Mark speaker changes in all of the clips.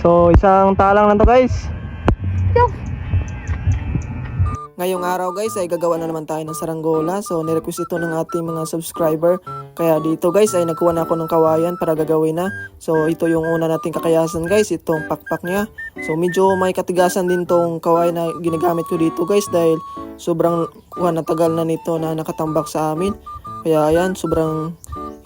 Speaker 1: So, isang talang lang to guys.
Speaker 2: Ngayong araw guys ay gagawa na naman tayo ng saranggola. So nirequest ito ng ating mga subscriber. Kaya dito guys ay nagkuha na ako ng kawayan para gagawin na. So ito yung una nating kakayasan guys, itong pakpak niya. So medyo may katigasan din tong kawayan na ginagamit ko dito guys dahil sobrang kuha na tagal na nito na nakatambak sa amin. Kaya ayan, sobrang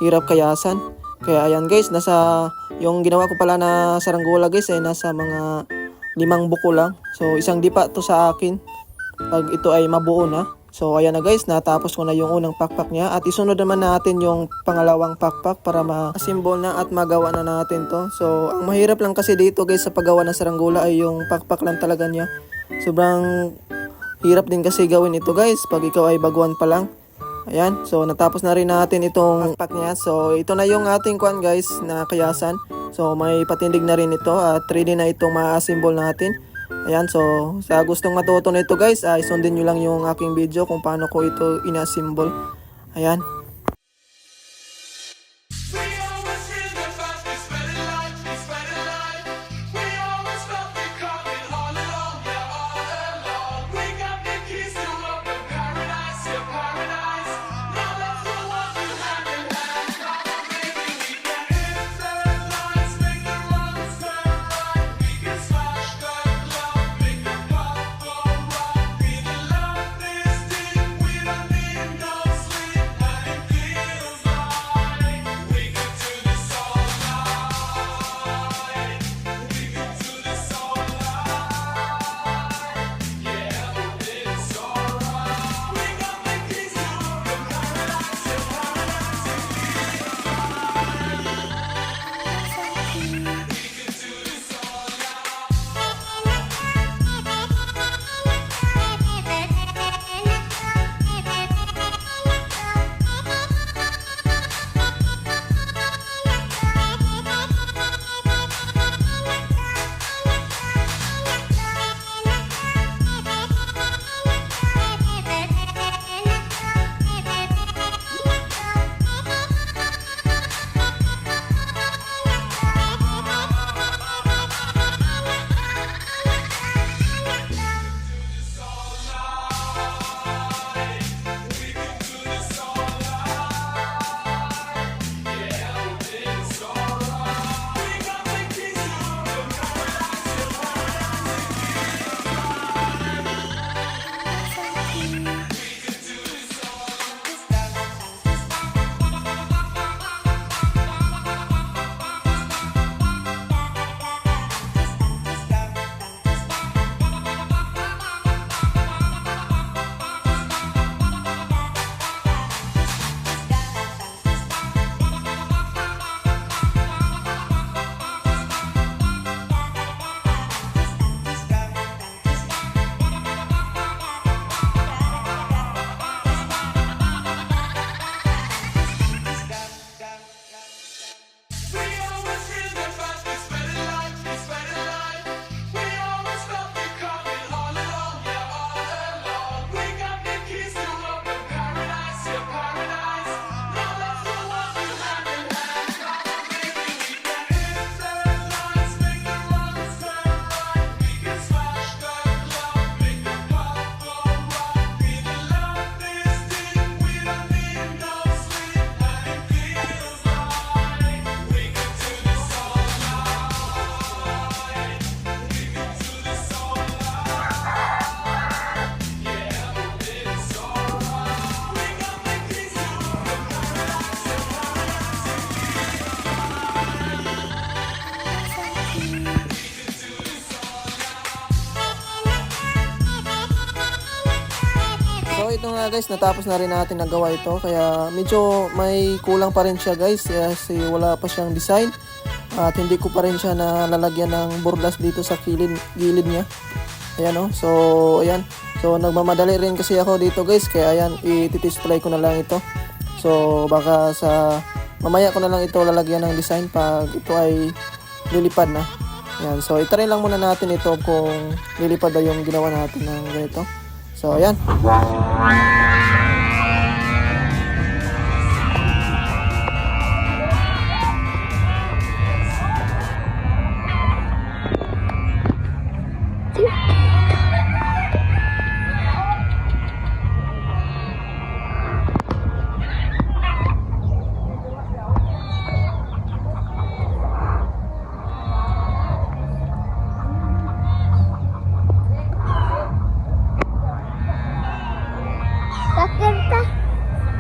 Speaker 2: hirap kayasan. Kaya ayan guys, nasa yung ginawa ko pala na saranggola guys ay nasa mga limang buko lang. So isang dipa to sa akin pag ito ay mabuo na. So ayan na guys, natapos ko na yung unang pakpak niya at isunod naman natin yung pangalawang pakpak para ma-assemble na at magawa na natin to. So ang mahirap lang kasi dito guys sa paggawa ng saranggola ay yung pakpak lang talaga niya. Sobrang hirap din kasi gawin ito guys pag ikaw ay baguhan pa lang. Ayan, so natapos na rin natin itong pakpak niya. So ito na yung ating kwan guys na kayasan. So may patindig na rin ito at ready na itong ma-assemble natin. Ayan, so sa gustong matuto na ito guys, ay sundin nyo lang yung aking video kung paano ko ito ina-assemble. Ayan. Guys, natapos na rin natin nagawa ito. Kaya medyo may kulang pa rin siya guys. Kasi wala pa siyang design. At hindi ko pa rin siya nalalagyan ng burlas dito sa kilid, gilid niya. Ayan o. So, ayan. So, nagmamadali rin kasi ako dito guys. Kaya ayan, i-display ko na lang ito. So, baka sa mamaya ko na lang ito lalagyan ng design pag ito ay lilipad na. Ayan. So, ito rin lang muna natin ito kung lilipad na yung ginawa natin ng ganito. So, ayan.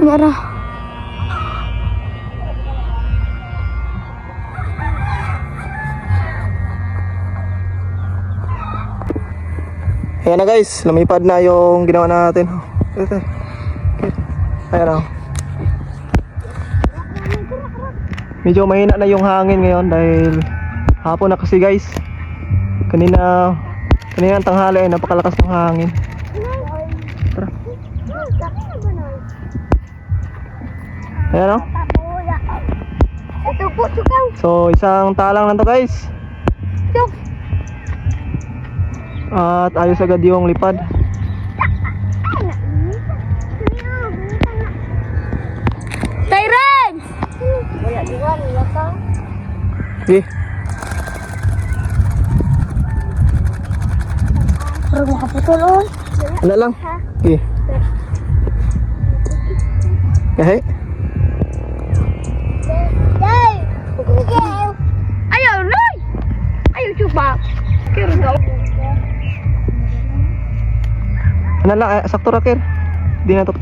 Speaker 1: Ngara.
Speaker 2: Ayan na guys, lumipad na yung ginawa natin. Ito. Ayan na. Medyo mahina na yung hangin ngayon dahil hapon na kasi guys. Kanina, kanina ang tanghali ay napakalakas ng hangin. Ayan o.
Speaker 1: Ito po, sukaw.
Speaker 2: So, isang talang lang to guys. At ayos agad yung lipad.
Speaker 1: Tyren! Wala di ba, wala ka?
Speaker 2: Sige.
Speaker 1: Pero makaputol on.
Speaker 2: Wala lang. Sige. Yahe.
Speaker 1: Chupa. Kira daw.
Speaker 2: Ano lang, eh, sakto rakir. Di na to.